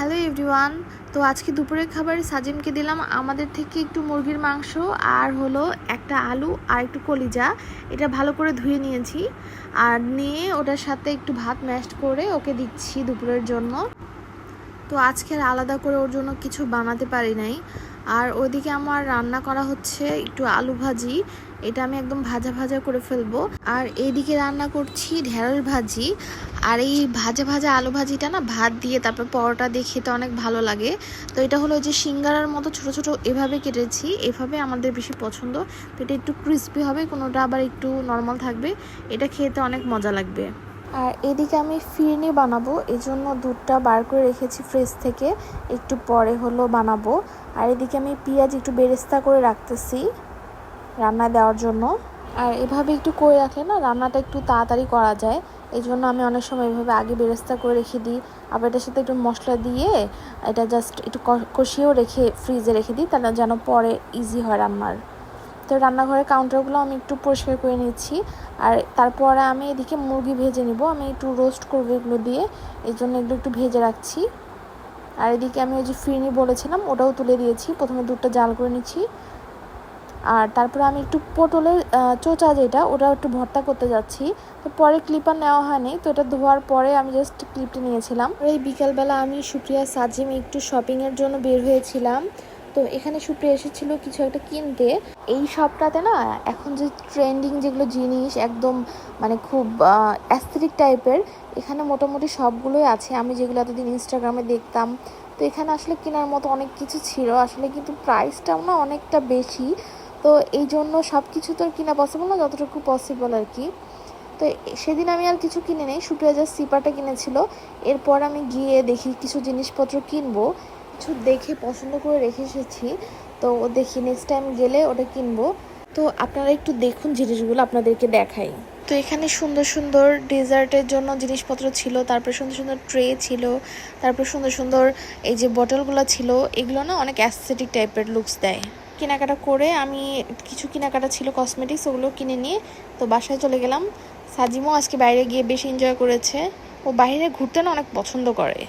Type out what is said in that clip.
Hello everyone তো আজকে দুপুরের খাবারে সাজিমকে দিলাম আমাদের থেকে একটু মুরগির মাংস, আর হলো একটা আলু, আর একটু কলিজা। এটা ভালো করে ধুয়ে নিয়েছি। আর নিয়ে ওটার সাথে একটু ভাত ম্যাশ করে ওকে দিচ্ছি দুপুরের জন্য। তো আজকে আলাদা করে ওর জন্য কিছু বানাতে পারি নাই। আর ওইদিকে আমার রান্না করা হচ্ছে একটু আলু ভাজি। এটা আমি একদম ভাজা ভাজা করে ফেলব। আর এইদিকে রান্না করছি ঢেঁড়স ভাজি। আর এই ভাজা ভাজা আলু ভাজিটা না ভাত দিয়ে তারপর পরোটা দিয়ে খেতে অনেক ভালো লাগে। তো এটা হলো যে সিঙ্গারার মতো ছোট ছোট এভাবে কেটেছি। এভাবে আমাদের বেশি পছন্দ। তো এটা একটু ক্রিস্পি হবে, কোনোটা আবার একটু নর্মাল থাকবে। এটা খেতে অনেক মজা লাগবে। আর এদিকে আমি ফিরনি বানাবো এই জন্য দুধটা বার করে রেখেছি ফ্রিজ থেকে, একটু পরে হলো বানাবো। আর এদিকে আমি পেঁয়াজ একটু বেরেস্তা করে রাখতেছি রান্না দেওয়ার জন্য। আর এভাবে একটু করে রাখলে না রান্নাটা একটু তাড়াতাড়ি করা যায় এই জন্য আমি অনেক সময় এভাবে আগে বেরেস্তা করে রেখে দিই। আবার এটার সাথে একটু মশলা দিয়ে এটা জাস্ট একটু কষিয়েও রেখে ফ্রিজে রেখে দিই, তাহলে যেন পরে ইজি হয় রান্নার। তো রান্নাঘরের কাউন্টারগুলো আমি একটু পরিষ্কার করে নিচ্ছি। আর তারপরে আমি এদিকে মুরগি ভেজে নিব। আমি একটু রোস্ট করব এগুলো দিয়ে। এই জন্য এগুলো একটু ভেজে রাখছি। আর এদিকে আমি ওই যে ফিরনি বলেছিলাম, ওটাও তুলে দিয়েছি। প্রথমে দুধটা জাল করে নিচ্ছি। আর তারপরে আমি একটু পটলের চোচা যেটা ওটা একটু ভর্তা করতে যাচ্ছি। তো পরে ক্লিপার নেওয়া হয়নি। তো এটা ধোয়ার পরে আমি জাস্ট ক্লিপটা নিয়েছিলাম। এই বিকালবেলা আমি সুপ্রিয়া, সাজিম একটু শপিংয়ের জন্য বের হয়েছিলাম। তো এখানে সুপ্রিয়া এসেছিল কিছু একটা কিনতে। এই শপটাতে না এখন যে ট্রেন্ডিং যেগুলো জিনিস একদম মানে খুব অ্যাস্থেটিক টাইপের এখানে মোটামুটি সবগুলোই আছে। আমি যেগুলো এতদিন ইনস্টাগ্রামে দেখতাম। তো এখানে আসলে কেনার মতো অনেক কিছু ছিল। আসলে কিন্তু প্রাইসটাও না অনেকটা বেশি। তো এই জন্য সব কিছু তো কিনা পসিবল না, যতটুকু পসিবল আর কি। তো সেদিন আমি আর কিছু কিনে নেই। সুপ্রিয়া জাস্ট সিপারটা কিনেছিল। এরপর আমি গিয়ে দেখি কিছু জিনিসপত্র কিনবো। কিছু দেখে পছন্দ করে রেখে এসেছি, তো দেখি নেক্সট টাইম গেলে ওটা কিনবো। তো আপনারা একটু দেখুন জিনিসগুলো, আপনাদেরকে দেখাই। তো এখানে সুন্দর সুন্দর ডেজার্টের জন্য জিনিসপত্র ছিল, তারপর সুন্দর সুন্দর ট্রে ছিল, তারপর সুন্দর সুন্দর এই যে বটলগুলো ছিল, এগুলো না অনেক অ্যাস্থেটিক টাইপের লুকস দেয়। কেনাকাটা করে আমি কিছু কেনাকাটা ছিল কসমেটিক্স ওগুলো কিনে নিয়ে, তো বাসায় চলে গেলাম। সাজিমও আজকে বাইরে গিয়ে বেশি এনজয় করেছে। ও বাইরে ঘুরতে না অনেক পছন্দ করে।